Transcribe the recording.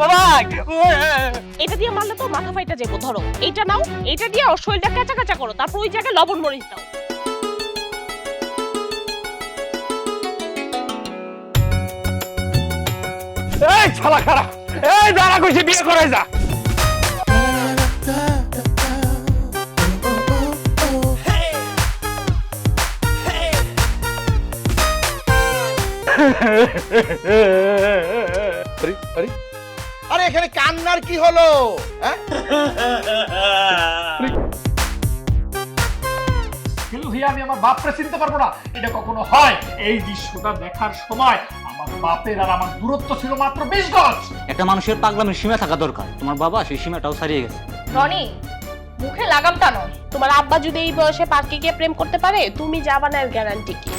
বাবা এটা দিয়ে মারলে তো মাথা ফাইটা যাব ধরো। এইটা নাও এইটা দিয়ে ওর শরীরটা কাঁচা কাঁচা করো তারপর ওই জায়গায় লবণ মরিচ দাও। এই ছালা খারাপ। এই দাঁড়া কইছে বিয়ে করাই যা। আরে, আরে, আরে এখানে কান্নার কি হলো? হ্যাঁ? কিন্তু ভাইয়া আমি আমার বাপরে চিনতে পারব না। এটা কখনো হয়? এই দৃশ্যটা দেখার সময় আমার বাপের আর আমার দূরত্ব ছিল মাত্র বিশ গজ। একটা মানুষের পাগলামের সীমা থাকা দরকার। তোমার বাবা সেই সীমাটাও ছাড়িয়ে গেছে। রনি মুখে লাগাম টানো তোমার আব্বা যদি এই বয়সে পার্কে গিয়ে প্রেম করতে পারে তুমি যাবা না এর গ্যারান্টি কি?